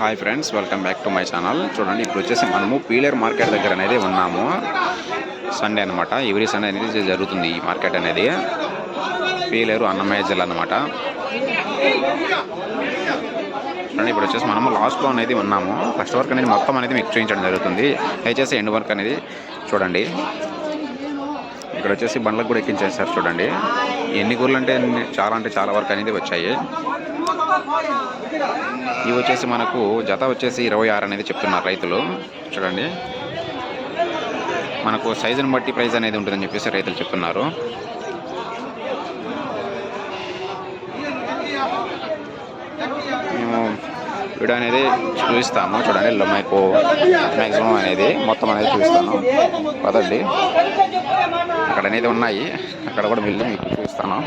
Hi friends welcome back to my channel చూడండి ఇప్పుడు వచ్చేసి మనము పీలేర్ మార్కెట్ దగ్గర అనేది ఉన్నాము. సండే అనమాట ఎవ్రీ సండే అనేది జరుగుతుంది ఈ మార్కెట్ అనేది. పీలేరు అన్నమయ్య జిల్లా అనమాట చూడండి ఇప్పుడు వచ్చేసి మనము లాస్ట్లో అనేది ఉన్నాము. ఫస్ట్ వర్క్ అనేది మొత్తం అనేది మీకు చూపించడం జరుగుతుంది. దయచేసి ఎండ్ వర్క్ అనేది చూడండి. ఇక్కడ వచ్చేసి బండ్లకు కూడా ఎక్కించేస్తారు చూడండి. ఎన్ని గూర్లు అంటే చాలా అంటే చాలా వరకు అనేది వచ్చాయి. ఇవి వచ్చేసి మనకు జత వచ్చేసి ఇరవై ఆరు అనేది చెప్తున్నారు రైతులు. చూడండి. మనకు సైజుని బట్టి ప్రైస్ అనేది ఉంటుందని చెప్పేసి రైతులు చెప్తున్నారు. మేము వీడియో అనేది చూపిస్తాము. చూడండి మీకు మ్యాక్సిమం అనేది మొత్తం అనేది చూపిస్తాను. పదండి. అక్కడ అనేది ఉన్నాయి. అక్కడ కూడా వెళ్ళి మీకు చూపిస్తాను.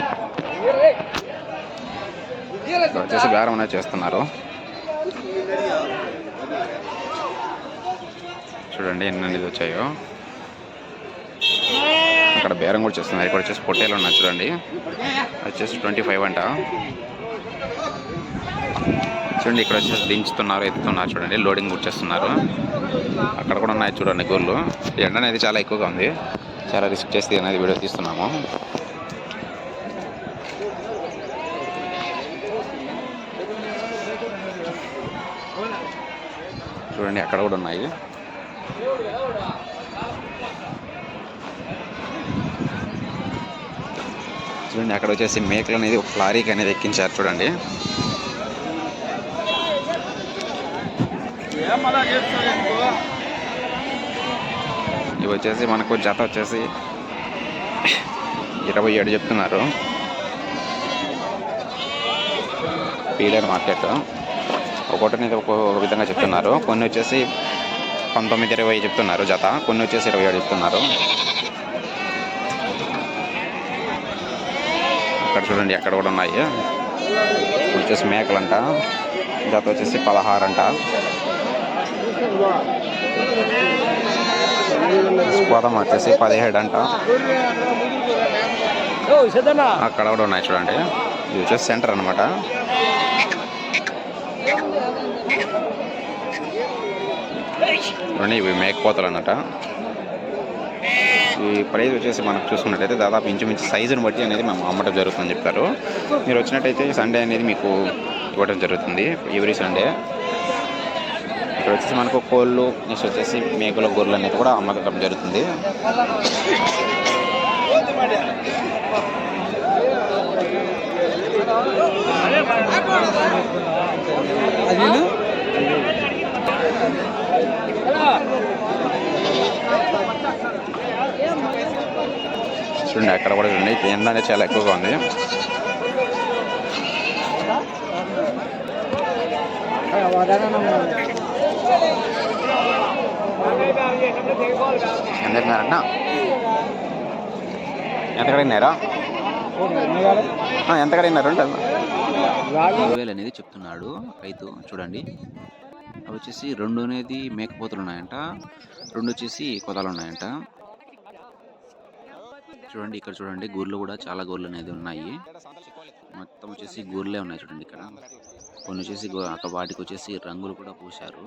వచ్చేసి బేరం అనేది చేస్తున్నారు. చూడండి ఎన్ని అనేది వచ్చాయో. అక్కడ బేరం కూడా చేస్తున్నారు. ఇక్కడ వచ్చేసి పొట్టేలు ఉన్నాయి చూడండి. వచ్చేసి ట్వంటీ ఫైవ్ అంట. చూడండి ఇక్కడ వచ్చేసి దించుతున్నారు ఎత్తుతున్నారు చూడండి లోడింగ్ కూడా చేస్తున్నారు. అక్కడ కూడా ఉన్నాయి చూడండి గోళ్ళు ఎండ అనేది చాలా ఎక్కువగా ఉంది. చాలా రిస్క్ చేసి అనేది వీడియో తీస్తున్నాము. చూడండి అక్కడ కూడా ఉన్నాయి. చూడండి అక్కడ వచ్చేసి మేకలు అనేది ఒక లారీకి అనేది ఎక్కించారు చూడండి. ఇవి వచ్చేసి మనకు జత వచ్చేసి ఇరవై ఏడు చెప్తున్నారు. Feeder market. ఒకటి అనేది ఒక విధంగా చెప్తున్నారు. కొన్ని వచ్చేసి పంతొమ్మిది ఇరవై చెప్తున్నారు జత. కొన్ని వచ్చేసి ఇరవై ఏడు చెప్తున్నారు. అక్కడ చూడండి అక్కడ కూడా ఉన్నాయి. ఇవి వచ్చేసి మేకలంట. జత వచ్చేసి పదహారు అంట స్పదం వచ్చేసి పదిహేడు అంట. అక్కడ కూడా ఉన్నాయి చూడండి. ఇది వచ్చేసి సెంటర్ అనమాట ఇవి మేకపోతలు అన్నట ఈ ప్రైస్ వచ్చేసి మనకు చూసుకున్నట్టయితే దాదాపు ఇంచుమించు సైజుని బట్టి అనేది మేము అమ్మటం జరుగుతుందని చెప్తారు. మీరు వచ్చినట్టయితే సండే అనేది మీకు ఇవ్వడం జరుగుతుంది ఎవ్రీ సండే. ఇక్కడ వచ్చేసి మనకు కోళ్ళు నెక్స్ట్ వచ్చేసి మేకల గొర్రెలు అనేది కూడా అమ్మకం జరుగుతుంది. చూడండి అక్కడ కూడా చూడండి ఎండ అనేది చాలా ఎక్కువగా ఉంది. ఎంత కడిగినారన్నా ఎంత కడిగినారా ఎంత కడిగినారు అంటే వేలు అనేది చెప్తున్నాడు రైతు చూడండి. అవి వచ్చేసి రెండు అనేది మేకపోతులు ఉన్నాయంట రెండు వచ్చేసి కొదాలు ఉన్నాయంట చూడండి ఇక్కడ చూడండి గూర్లు కూడా చాలా గూర్లు అనేది ఉన్నాయి. మొత్తం వచ్చేసి గూర్లే ఉన్నాయి చూడండి ఇక్కడ. కొన్ని వచ్చేసి అక్కడ వాటికి వచ్చేసి రంగులు కూడా పూశారు.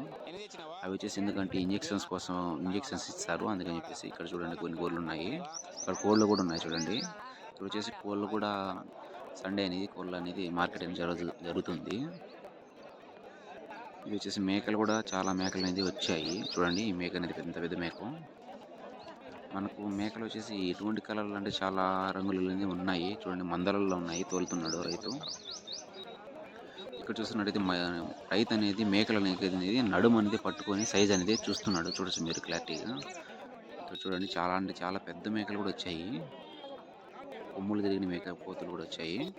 అవి వచ్చేసి ఎందుకంటే ఇంజెక్షన్స్ కోసం ఇంజెక్షన్స్ ఇస్తారు అందుకని చెప్పేసి ఇక్కడ చూడండి కొన్ని కోళ్ళు ఉన్నాయి. ఇక్కడ కోళ్ళు కూడా ఉన్నాయి చూడండి. ఇక్కడ వచ్చేసి కోళ్ళు కూడా సండే అనేది కోళ్ళు అనేది మార్కెట్ అనేది జరుగు జరుగుతుంది. ఇవి వచ్చేసి మేకలు కూడా చాలా మేకలు అనేది వచ్చాయి. చూడండి ఈ మేక అనేది పెద్ద పెద్ద మేక. మనకు మేకలు వచ్చేసి ఎటువంటి కలర్లు అంటే చాలా రంగులు అనేది ఉన్నాయి. చూడండి మందలలో ఉన్నాయి తోలుతున్నాడు రైతు. ఇక్కడ చూస్తున్నట్టయితే మ- రైతు అనేది మేకలు అనేది నడుము అనేది పట్టుకొని సైజ్ అనేది చూస్తున్నాడు. చూడొచ్చు మీరు క్లారిటీగా. ఇక్కడ చూడండి చాలా అంటే చాలా పెద్ద మేకలు కూడా వచ్చాయి. కొమ్ములు తిరిగిన మేక పోతులు కూడా వచ్చాయి.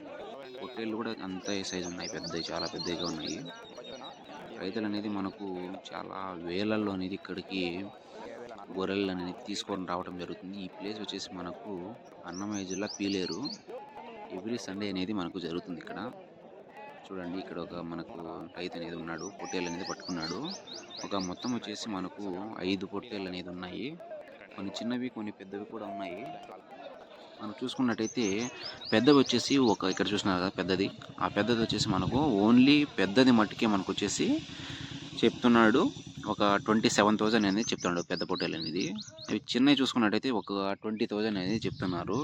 పొట్టేళ్ళు కూడా అంత సైజు ఉన్నాయి పెద్దవి చాలా పెద్దగా ఉన్నాయి. రైతులు అనేది మనకు చాలా వేలల్లో అనేది ఇక్కడికి గొర్రెలు అనేది తీసుకొని రావడం జరుగుతుంది. ఈ ప్లేస్ వచ్చేసి మనకు అన్నమయ్య జిల్లా పీలేరు. ఎవ్రీ సండే అనేది మనకు జరుగుతుంది ఇక్కడ. చూడండి ఇక్కడ ఒక మనకు రైతు అనేది ఉన్నాడు పొట్టేలు అనేది పట్టుకున్నాడు. ఒక మొత్తం వచ్చేసి మనకు ఐదు పొట్టేలు అనేది ఉన్నాయి. కొన్ని చిన్నవి కొన్ని పెద్దవి కూడా ఉన్నాయి. మనం చూసుకున్నట్టయితే పెద్దవి వచ్చేసి ఒక ఇక్కడ చూసినారు కదా పెద్దది. ఆ పెద్దది వచ్చేసి మనకు ఓన్లీ పెద్దది మట్టుకే మనకు వచ్చేసి చెప్తున్నాడు. ఒక ట్వంటీ సెవెన్ థౌజండ్ అనేది చెప్తున్నాడు పెద్ద పొట్టేలు అనేది. ఇవి చిన్నవి చూసుకున్నట్టయితే ఒక ట్వంటీ థౌజండ్ అనేది చెప్తున్నారు.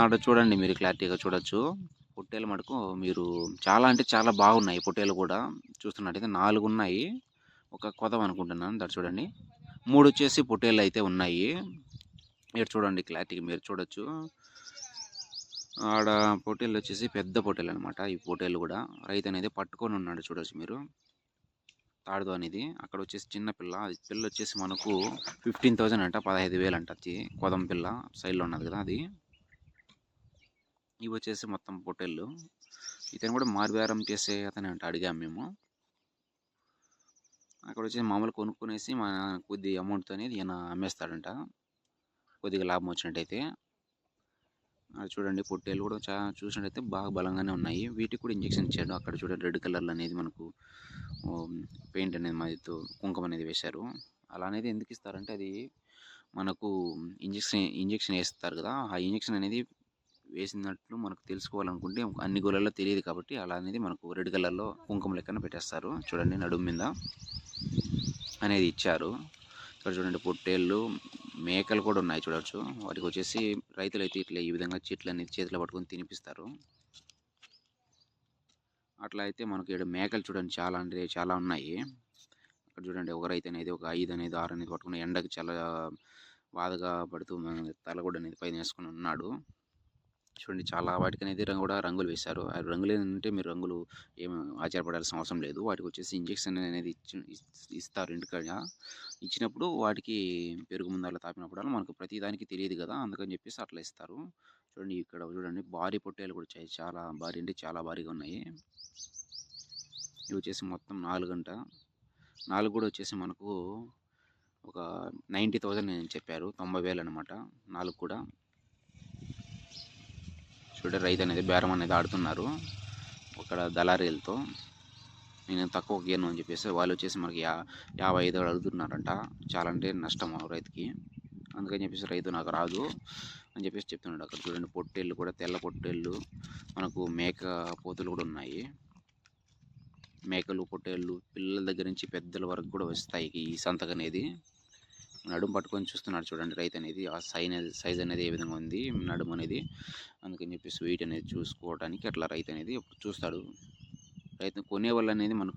ఆడ చూడండి మీరు క్లారిటీగా చూడొచ్చు. పొట్టేలు మటుకు మీరు చాలా అంటే చాలా బాగున్నాయి పొట్టేలు కూడా. చూస్తున్నట్టయితే నాలుగు ఉన్నాయి ఒక కొదవ అనుకుంటున్నాను. దాన్ని చూడండి. మూడు వచ్చేసి పొట్టేలు అయితే ఉన్నాయి. ఇక్కడ చూడండి క్లారిటీగా మీరు చూడొచ్చు. ఆడ పొట్టేళ్ళు వచ్చేసి పెద్ద పొట్టేలు అనమాట ఈ పొట్టేళ్ళు కూడా. రైతు అనేది పట్టుకొని ఉన్నాడు చూడొచ్చు మీరు. తాడుదో అనేది. అక్కడ వచ్చేసి చిన్న పిల్ల. అది పిల్ల వచ్చేసి మనకు ఫిఫ్టీన్ థౌజండ్ అంట పదహైదు వేలు అంట అది కొదం పిల్ల. సైడ్లో ఉన్నది కదా అది. ఇవి వచ్చేసి మొత్తం పొటెళ్ళు ఇతను కూడా మార్బేరం చేసే అతను అంట అడిగాం మేము. అక్కడ వచ్చి మామూలు కొనుక్కునేసి మన కొద్ది అమౌంట్తో అనేది ఈయన అమ్మేస్తాడంట. కొద్దిగా లాభం వచ్చినట్టయితే. అది చూడండి పొట్టేలు కూడా చా చూసినట్టయితే బాగా బలంగానే ఉన్నాయి. వీటికి కూడా ఇంజక్షన్ ఇచ్చాడు. అక్కడ చూడండి రెడ్ కలర్లో అనేది మనకు పెయింట్ అనేది మాదితో కుంకుమ అనేది వేశారు. అలా అనేది ఎందుకు ఇస్తారంటే అది మనకు ఇంజెక్షన్ ఇంజక్షన్ వేస్తారు కదా. ఆ ఇంజెక్షన్ అనేది వేసినట్లు మనకు తెలుసుకోవాలనుకుంటే అన్ని గోళల్లో తెలియదు కాబట్టి అలా అనేది మనకు రెడ్ కలర్లో కుంకుమ లెక్కన పెట్టేస్తారు. చూడండి నడుము మీద అనేది ఇచ్చారు. ఇక్కడ చూడండి పొట్టేళ్ళు మేకలు కూడా ఉన్నాయి చూడవచ్చు వాటికి వచ్చేసి రైతులు అయితే ఇట్లా ఈ విధంగా చెట్లు అనేది చేతిలో పట్టుకొని తినిపిస్తారు. అట్లా అయితే మనకి ఇక్కడ మేకలు చూడండి చాలా అంటే చాలా ఉన్నాయి. అక్కడ చూడండి ఒక రైతు అనేది ఒక ఐదు అనేది ఆరు అనేది పట్టుకుని ఎండకి చాలా బాధగా పడుతూ తల కూడా అనేది పైన వేసుకుని ఉన్నాడు. చూడండి చాలా వాటికి అనేది రంగు కూడా రంగులు వేశారు. ఆ రంగులు ఏంటంటే మీరు రంగులు ఏం ఆచారపడాల్సిన అవసరం లేదు. వాటికి వచ్చేసి ఇంజెక్షన్ అనేది ఇచ్చి ఇస్తారు ఇంటికాడ. ఇచ్చినప్పుడు వాటికి పెరుగు ముందర తాపినప్పుడు మనకు ప్రతి దానికి తెలియదు కదా అందుకని చెప్పేసి అట్లా ఇస్తారు. చూడండి ఇక్కడ చూడండి భారీ పొట్టేలు కూడా వచ్చాయి. చాలా భారీ అంటే చాలా భారీగా ఉన్నాయి. ఇవి వచ్చేసి మొత్తం నాలుగు గంట నాలుగు కూడా వచ్చేసి మనకు ఒక నైంటీ థౌజండ్ నేను చెప్పారు. తొంభై వేలు అనమాట నాలుగు కూడా. చూడే రైతు అనేది బేరం అనేది ఆడుతున్నారు. అక్కడ దళారీలతో నేను తక్కువ గేను అని చెప్పేసి వాళ్ళు వచ్చేసి మనకి యా యాభై ఐదు అడుగుతున్నారంట. చాలా అంటే నష్టం రైతుకి. అందుకని చెప్పేసి రైతు నాకు రాదు అని చెప్పేసి చెప్తున్నాడు అక్కడ చూడండి పొట్టేళ్ళు కూడా తెల్ల పొట్టేళ్ళు మనకు మేక పోతులు కూడా ఉన్నాయి. మేకలు పొట్టేళ్ళు పిల్లల దగ్గర నుంచి పెద్దల వరకు కూడా వస్తాయి ఈ సంతకనేది. నడుము పట్టుకొని చూస్తున్నాడు చూడండి రైతు అనేది. ఆ సైజ్ సైజ్ అనేది ఏ విధంగా ఉంది నడుము అనేది. అందుకని చెప్పేసి వెయిట్ అనేది చూసుకోవడానికి అట్లా రైతు అనేది చూస్తాడు. రైతు కొనే వాళ్ళు అనేది మనకు